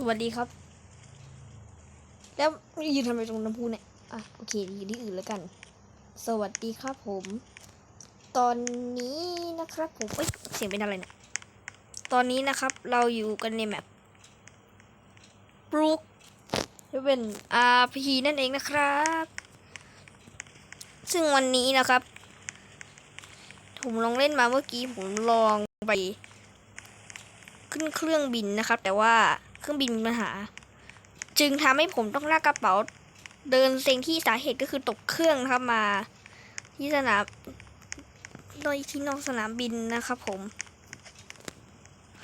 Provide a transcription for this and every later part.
สวัสดีครับ แล้วยืนทำไมตรงน้ำพุเนี่ย อะ โอเคยืนที่อื่นแล้วกัน สวัสดีครับผม ตอนนี้นะครับผมเอ้ยเสียงเป็นอะไรเนี่ย ตอนนี้นะครับ เราอยู่กันในแมปบรูคจะเป็น RP นั่นเองนะครับ ซึ่งวันนี้นะครับ ผมลองเล่นมาเมื่อกี้ผมลองไป ขึ้นเครื่องบินนะครับ แต่ว่า เครื่องบินมีปัญหา จึงทำให้ผมต้องลากกระเป๋า เดินเซ็งที่สาเหตุก็คือตกเครื่องนะครับมา ที่สนามโดยที่นอกสนามบินนะครับผม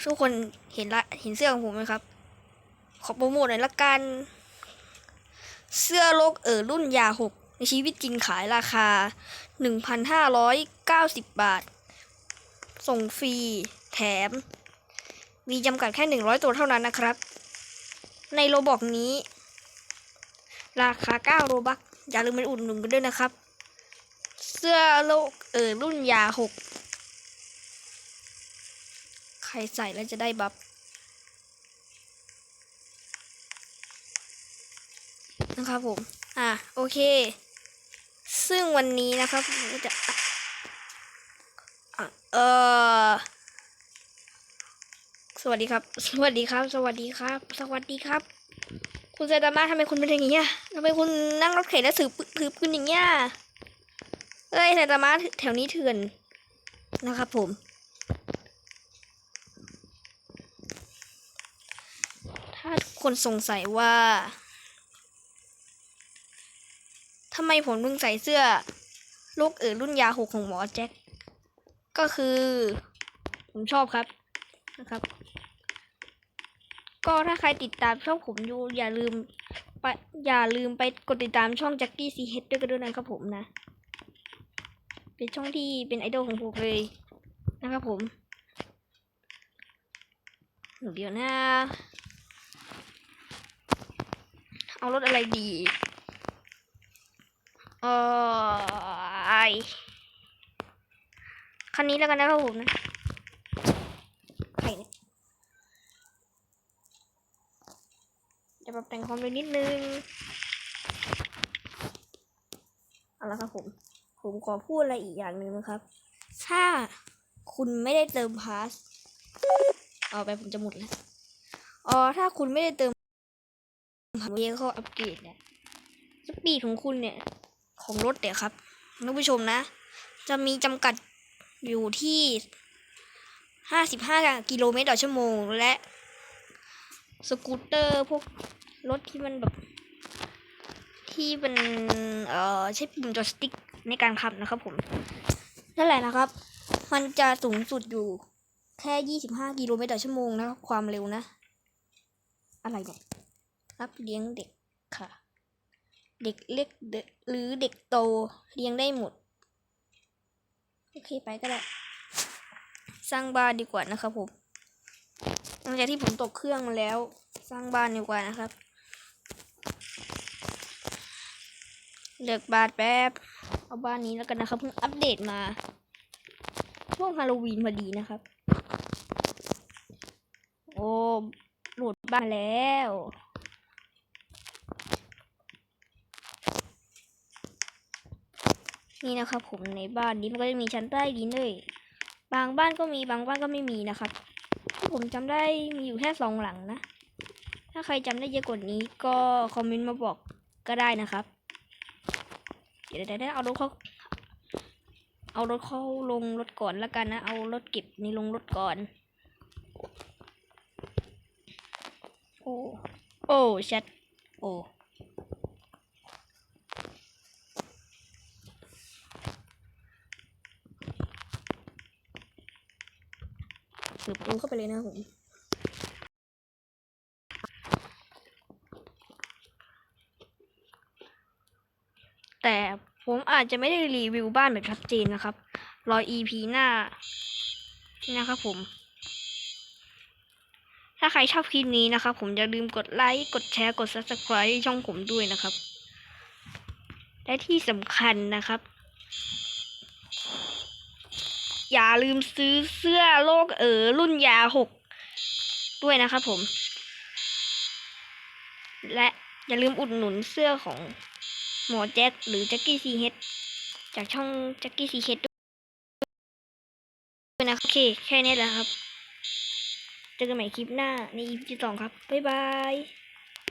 ทุกคนเห็นละเห็นเสื้อของผมไหมครับ ขอโปรโมทหน่อยละกัน เสื้อโลกเออรุ่นยาหกในชีวิตจริงขายราคา 1,590 บาท ส่งฟรี แถม มีจำกัดแค่ 100 ตัวเท่านั้นนะครับ ในโรบอกนี้ ราคา 9 โรบักอย่าลืมไปอุดหนุนกันด้วยนะครับ เสื้อโลกเออรุ่นยา 6 ใครใส่แล้วจะได้บัฟนะครับผม อะ โอเค ซึ่งวันนี้นะครับผมจะอะเออ สวัสดีครับ สวัสดีครับ สวัสดีครับ สวัสดีครับ คุณไซตามะทำไมคุณเป็นอย่างเงี้ยทำไมคุณนั่งรถเข็นแล้วถือถือปืนอย่างเงี้ยเอ้ยไซตามะแถวนี้เถื่อนนะครับผม ถ้าทุกคนสงสัยว่าทำไมผมเพิ่งใส่เสื้อ ลูกเอ๋อรุ่นยาหกของหมอแจ็คก็คือ ผมชอบครับนะครับ ก็ถ้าใครติดตามช่องผมอยู่ อย่าลืมไปอย่าลืมไปกดติดตามช่องแจ็คกี้ซีเฮดด้วยกันด้วยนะครับผมนะ เป็นช่องที่เป็นไอดอลของผมเลยนะครับผม เดี๋ยวนะเอารถอะไรดีเออไอคันนี้แล้วกันนะครับผมนะใครเนี่ย จะ ปรับแต่งความเร็วนิดนึงเอาละครับผม ผมขอพูดอะไรอีกอย่างหนึ่งนะครับ ถ้าคุณไม่ได้เติมพาสเอาไปผมจะหมดแล้วอ๋อถ้าคุณไม่ได้เติมเวเขาอัปเกรดเนี่ยสปีดของคุณเนี่ยของรถเนี่ยครับท่านผู้ชมนะ จะมีจำกัดอยู่ที่ 55 กิโลเมตรต่อชั่วโมง และ สกูตเตอร์พวก รถที่มันแบบ ที่เป็นเอ่อใช้ปุ่มจอยสติ๊กในการขับนะครับผมนั่นแหละนะครับ มันจะสูงสุดอยู่แค่25กิโลเมตรต่อชั่วโมงนะครับ ความเร็วนะ อะไรเนี่ยรับเลี้ยงเด็กค่ะ เด็กเล็กหรือเด็กโตเลี้ยงได้หมด โอเคไปก็ได้ สร้างบ้านดีกว่านะครับผมหลังจากที่ผมตกเครื่องมาแล้ว สร้างบ้านดีกว่านะครับ เลือกบ้านแป๊บ เอาบ้านนี้แล้วกันนะครับเพิ่งอัปเดตมา ช่วงฮาโลวีนพอดีนะครับ โอ้โหลดบ้านแล้วนี่นะครับผมในบ้านนี้มันก็จะมีชั้นใต้ดินเลยบางบ้านก็มีบางบ้านก็ไม่มีนะครับที่ผมจำได้มีอยู่แค่สองหลังนะ ถ้าใครจำได้เยอะกว่านี้ก็คอมเมนต์มาบอกก็ได้นะครับ เดี๋ยวได้เอารถเขาเอารถเขาลงรถก่อนแล้วกันนะ เอารถเก็บนี่ลงรถก่อน โอ้ โอ้ชัด โอ้หรือประตูเข้าไปเลยนะผม แต่ผม อาจจะไม่ได้รีวิวบ้านแบบชัดเจนนะครับ รอ EP หน้านะครับผม ถ้าใครชอบคลิปนี้นะครับ ผมอย่าลืมกดไลค์ กดแชร์ กด subscribe ช่องผมด้วยนะครับ และที่สำคัญนะครับ อย่าลืมซื้อเสื้อโลกเอ๋อรุ่นยาหกด้วยนะครับผม และอย่าลืมอุดหนุนเสื้อของ หมอแจ็คหรือแจ็คกี้ซีเฮดจากช่องแจ็คกี้ซีเฮดด้วยนะโอเค แค่นี้แหละครับ เจอกันใหม่คลิปหน้าใน EP ที่สองครับ บ๊ายบาย